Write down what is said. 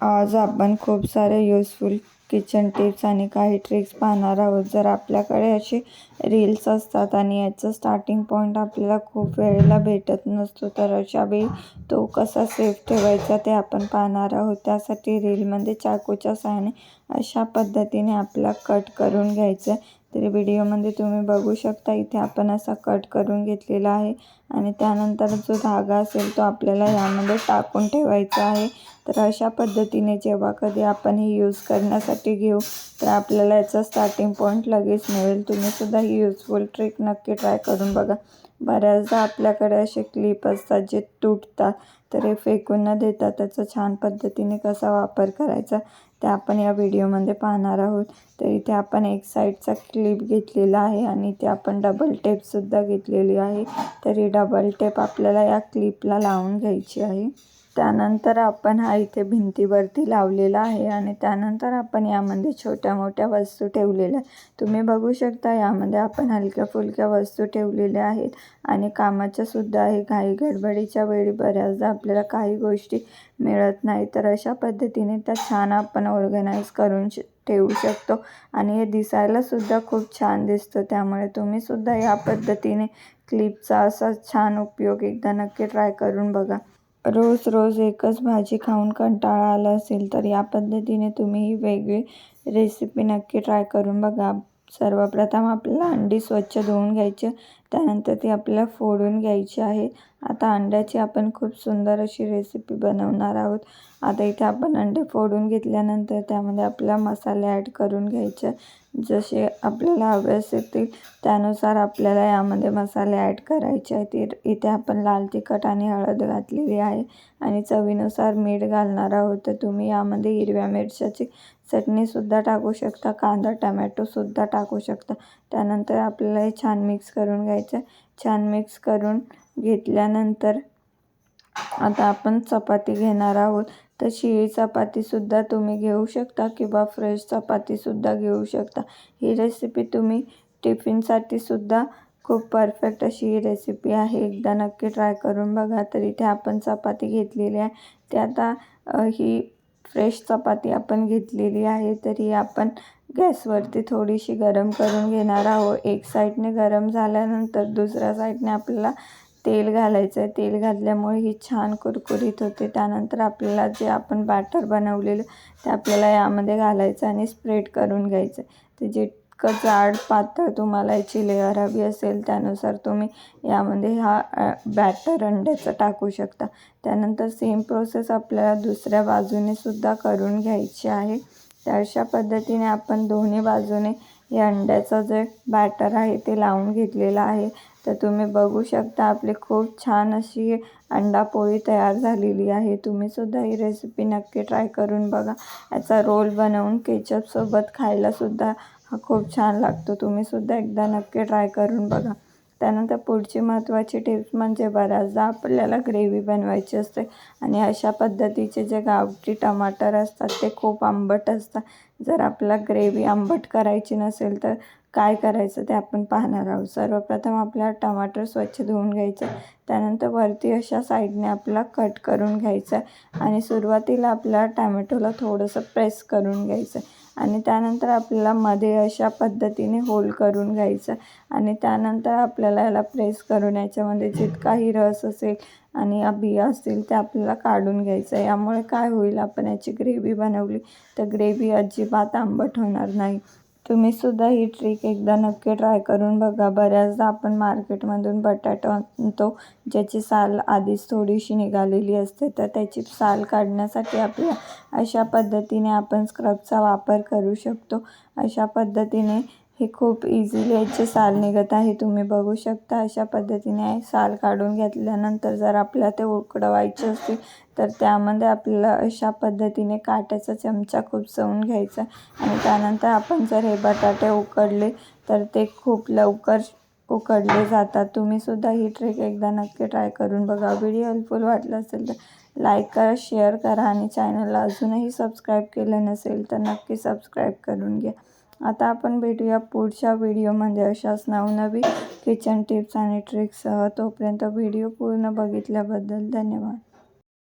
आज आपण खूप सारे युजफुल किचन टिप्स आणि काही ट्रिक्स पाहणार आहोत. जर आपल्याकडे असे रील्स असतात आणि याचं स्टार्टिंग पॉईंट आपल्याला खूप वेळेला भेटत नसतो तर अशा वेळी तो कसा सेफ ठेवायचा ते आपण पाहणार आहोत. त्यासाठी रीलमध्ये चाकूच्या सहाय्याने अशा पद्धतीने आपला कट करून घ्यायचं. तर व्हिडिओमध्ये तुम्ही बघू शकता इथे आपण असा कट करून घेतलेला आहे आणि त्यानंतर जो धागा असेल तो आपल्याला यामध्ये टाकून ठेवायचा आहे. तर अशा पद्धतीने जेव्हा कधी आपण ही यूज करण्यासाठी घेऊ तर आपल्याला याचा स्टार्टिंग पॉईंट लगेच मिळेल. तुम्हीसुद्धा ही यूजफुल ट्रिक नक्की ट्राय करून बघा. बऱ्याचदा आपल्याकडे असे क्लिप असतात जे तुटतात तर हे फेकून न देता त्याचा छान पद्धतीने कसा वापर करायचा ते आपण या व्हिडिओमध्ये पाहणार आहोत. तर इथे आपण एक साईडचा क्लिप घेतलेला आहे आणि इथे आपण डबल टेपसुद्धा घेतलेली आहे. तर ही डबल टेप आपल्याला या क्लिपला लावून घ्यायची आहे. त्यानंतर आपण हा इथे भिंतीवरती लावलेला आहे आणि त्यानंतर आपण यामध्ये छोट्या मोठ्या वस्तू ठेवलेल्या तुम्ही बघू शकता यामध्ये आपण हलक्या फुलक्या वस्तू ठेवलेल्या आहेत आणि कामाच्या सुद्धा आहे. घाई गडबडीच्या वेळी बऱ्याचदा आपल्याला काही गोष्टी मिळत नाही. तर अशा पद्धतीने त्या छान आपण ऑर्गनाईज करून ठेवू शकतो आणि हे दिसायलासुद्धा खूप छान दिसतं. त्यामुळे तुम्हीसुद्धा या पद्धतीने क्लिपचा असा छान उपयोग एकदा नक्की ट्राय करून बघा. रोज रोज एकच भाजी खाऊन कंटाळा आला असेल तर या पद्धतीने तुम्ही ही वेगळी रेसिपी नक्की ट्राय करून बघा. सर्वप्रथम आपल्याला अंडी स्वच्छ धुवून घ्यायची. त्यानंतर ती आपल्याला फोडून घ्यायची आहे. आता अंड्याची आपण खूप सुंदर अशी रेसिपी बनवणार आहोत. आता इथे आपण अंडे फोडून घेतल्यानंतर त्यामध्ये आपल्याला मसाले ॲड करून घ्यायचे. जसे आपल्याला हवे असतील त्यानुसार आपल्याला यामध्ये मसाले ॲड करायचे आहेत. इथे आपण लाल तिखट आणि हळद घातलेली आहे. आणि चवीनुसार मीठ घालणार आहोत. तर तुम्ही यामध्ये हिरव्या मिरच्याची चटणीसुद्धा टाकू शकता. कांदा टमॅटोसुद्धा टाकू शकता. त्यानंतर आपल्याला हे छान मिक्स करून घ्यायचं छान मिक्स करून घेतल्यानंतर आता आपण चपाती घेणार आहोत. तर शिळी चपातीसुद्धा तुम्ही घेऊ शकता किंवा फ्रेश चपातीसुद्धा घेऊ शकता. ही रेसिपी तुम्ही टिफिनसाठी सुद्धा खूप परफेक्ट अशी ही रेसिपी आहे. एकदा नक्की ट्राय करून बघा तर इथे आपण चपाती घेतलेली आहे. ते आता ही फ्रेश चपाती आपण घेतलेली आहे तरी आपण गॅसवरती थोडीशी गरम करून घेणार आहोत. एक साईडने गरम झाल्यानंतर दुसऱ्या साईडने आपल्याला तेल घालायचं आहे तेल घातल्यामुळे ही छान कुरकुरीत होते. त्यानंतर आपल्याला जे आपण बॅटर बनवलेलं ते आपल्याला यामध्ये घालायचं आणि स्प्रेड करून घ्यायचं ते जितकं जाड पातळ तुम्हाला याची लेअर हवी असेल त्यानुसार तुम्ही यामध्ये हा बॅटर अंड्याचा टाकू शकता. त्यानंतर सेम प्रोसेस आपल्याला दुसऱ्या बाजूने सुद्धा करून घ्यायची आहे. तर अशा पद्धतीने आपण दोन्ही बाजूने हे अंड्याचं जे बॅटर आहे ते लावून घेतलेलं आहे. तर तुम्ही बघू शकता आपली खूप छान अशी अंडा पोळी तयार झालेली आहे. तुम्हीसुद्धा ही रेसिपी नक्की ट्राय करून बघा. याचा रोल बनवून केचपसोबत खायलासुद्धा हा खूप छान लागतो. तुम्हीसुद्धा एकदा नक्की ट्राय करून बघा. त्यानंतर पुढची महत्त्वाची टिप्स म्हणजे बऱ्याचदा आपल्याला ग्रेव्ही बनवायची असते आणि अशा पद्धतीचे जे गावठी टमाटर असतात ते खूप आंबट असतात. जर आपल्याला ग्रेव्ही आंबट करायची नसेल तर काय करायचं ते आपण पाहणार आहोत. सर्वप्रथम आपल्याला टमाटर स्वच्छ धुवून घ्यायचं. त्यानंतर वरती अशा साईडने आपला कट करून घ्यायचं आणि सुरुवातीला आपल्याला टॅमॅटोला थोडंसं प्रेस करून घ्यायचं. आणि त्यानंतर आपल्याला मध्ये अशा पद्धतीने होल करून घ्यायचं. आणि त्यानंतर आपल्याला याला प्रेस करून याच्यामध्ये जितकाही रस असेल आणि बिया असतील ते आपल्याला काढून घ्यायचं. यामुळे काय होईल आपण याची ग्रेव्ही बनवली तर ग्रेव्ही अजिबात आंबट होणार नाही. तुम्हीसुद्धा ही ट्रिक एकदा नक्की ट्राय करून बघा. बऱ्याचदा आपण मार्केटमधून बटाटा आणतो ज्याची साल आधीच थोडीशी निघालेली असते. तर त्याची साल काढण्यासाठी आपल्या अशा पद्धतीने आपण स्क्रबचा वापर करू शकतो. अशा पद्धतीने हे खूप इझिली याचे साल निघत आहे. तुम्ही बघू शकता अशा पद्धतीने साल काढून घेतल्यानंतर जर आपल्याला ते उकडवायचे असतील तर त्यामध्ये आपल्याला अशा पद्धतीने काट्याचा चमचा खूप सवून घ्यायचा आणि त्यानंतर आपण जर हे बटाटे उकडले तर ते खूप लवकर उकडले जातात. तुम्हीसुद्धा ही ट्रिक एकदा नक्की ट्राय करून बघा. व्हिडिओ हेल्पफुल वाटलं असेल तर लाईक करा शेअर करा आणि चॅनलला अजूनही सबस्क्राईब केलं नसेल तर नक्की सबस्क्राईब करून घ्या. आता आपण भेटूया पुढच्या व्हिडिओमध्ये. अशाच नवनवीन किचन टिप्स आणि ट्रिक्ससह तोपर्यंत व्हिडिओ पूर्ण बघितल्याबद्दल धन्यवाद.